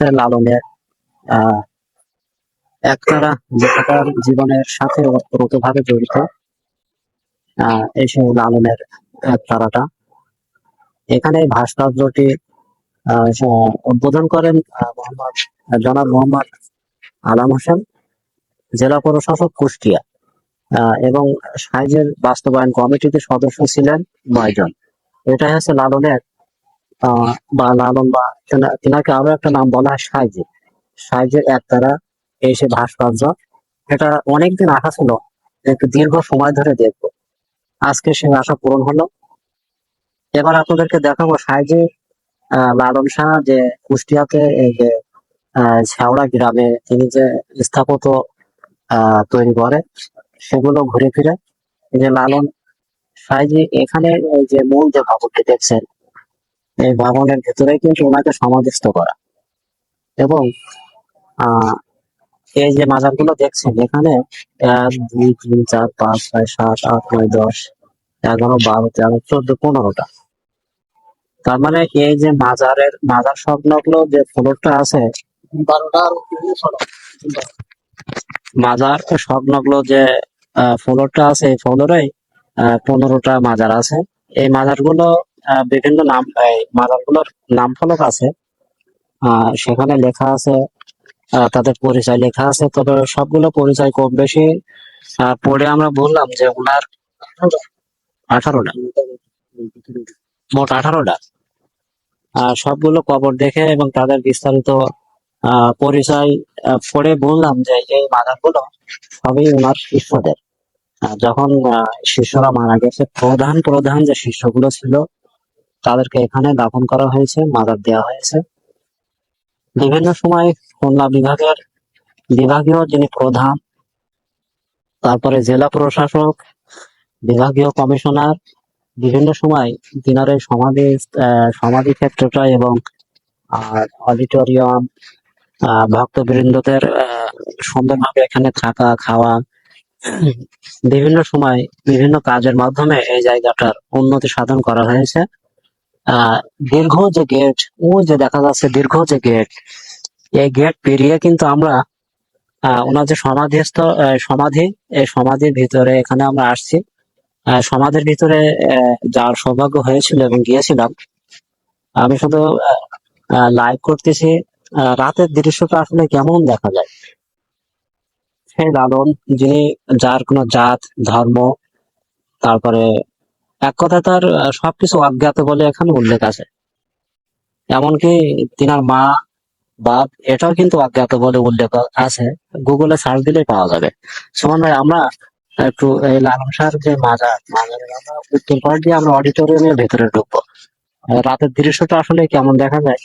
লালনের আহ একতারা যেটা তার জীবনের সাথে ওতপ্রোতভাবে জড়িত এই সেই লালনের একতারাটা এখানে ভাস্কর্যটি উদ্বোধন করেন মোহাম্মদ, জনাব মোহাম্মদ আলাম হোসেন, জেলা প্রশাসক কুষ্টিয়া এবং সাইজের বাস্তবায়ন কমিটিতে সদস্য ছিলেন নয়জন। এটা হচ্ছে লালনের বা লালন বা তেনা- তেনাকে আরও একটা নাম বলা হয় সাইজি। সাইজের একতারা এই সে ভাস্কর্য। এটা অনেকদিন আশা ছিল একটু দীর্ঘ সময় ধরে দেখব। আজকে সে আশা পূরণ হলো। এবার আপনাদেরকে দেখাবো সাইজের আহ, লালন শাহ যে কুষ্টিয়াতে এই যে ঝাউড়া গ্রামে তিনি যে স্থাপত্য তৈরি করে সেগুলো ঘুরে ফিরে। যে লালন সাইজি এখানে যে মূল যে ভবনটি দেখছেন এই ভবনের ভেতরে কিন্তু ওনাকে সমাধিস্থ করা। এবং এই যে মাজারগুলো দেখছেন, এখানে এক, দুই, তিন, চার, পাঁচ, ছয়, সাত, আট, নয়, দশ, এগারো, বারো, তেরো, চোদ্দ, পনেরোটা। তার মানে এই যে মাজারের, মাজার সংলগ্ন যে ফ্লোরটা আছে মাজার সংলগ্ন যে ফ্লোরটা আছে, এই ফ্লোরে পনেরোটা মাজার আছে। এই মাজারগুলো বিভিন্ন নাম মাজারগুলোর নাম ফলক আছে সেখানে লেখা আছে তাদের পরিচয় লেখা আছে তবে সবগুলো পরিচয় কম বেশি পড়ে আমরা বললাম যে ওনার আঠারোটা। মোট আঠারোটা। সবগুলো কবর দেখে এবং তাদের বিস্তারিত পরিচয় পড়ে বললাম যে এই মাজারগুলো সবই ওনার আহ, যখন শিষ্যরা মারা গেছে, প্রধান প্রধান যে শিষ্যগুলো ছিল, তাদেরকে এখানে দাফন করা হয়েছে, মাজার দেওয়া হয়েছে। বিভিন্ন সময় খুলনা বিভাগের বিভাগীয় যিনি প্রধান, তারপরে জেলা প্রশাসক, বিভাগীয় কমিশনার, বিভিন্ন সময় দিনার সমাধি সমাধি ক্ষেত্রটা এবং অডিটোরিয়াম ভক্তবৃন্দদের সুন্দরভাবে এখানে থাকা, খাওয়া বিভিন্ন সময় বিভিন্ন কাজের মাধ্যমে এই জায়গাটার উন্নতি সাধন করা হয়েছে। দীর্ঘ যে গেট ও যে দেখা যাচ্ছে দীর্ঘ যে গেট এই গেট পেরিয়ে কিন্তু আমরা ওনার যে সমাধিস্থ সমাধি, এই সমাধির ভিতরে এখানে আমরা আসছি। সমাধির ভিতরে যাওয়ার সৌভাগ্য হয়েছিল এবং গিয়েছিলাম। আমি শুধু লাইভ করতেছি। রাতের দৃশ্যটা আসলে কেমন দেখা যায়? লালন, যিনি যার কোনো জাত, ধর্ম, তারপরে এক কথা তার সবকিছু অজ্ঞাত বলে এখানে উল্লেখ আছে। এমনকি তিনার মা, বাপ, এটাও কিন্তু অজ্ঞাত বলে উল্লেখ আছে। গুগলে সার্চ দিলেই পাওয়া যাবে। সুমন ভাই, আমরা একটু এই লালন শাহর যে মাজার আমরা উত্তর পাশ দিয়ে আমরা অডিটোরিয়ামের ভেতরে ঢুকবো। রাতের দৃশ্যটা আসলে কেমন দেখা যায়?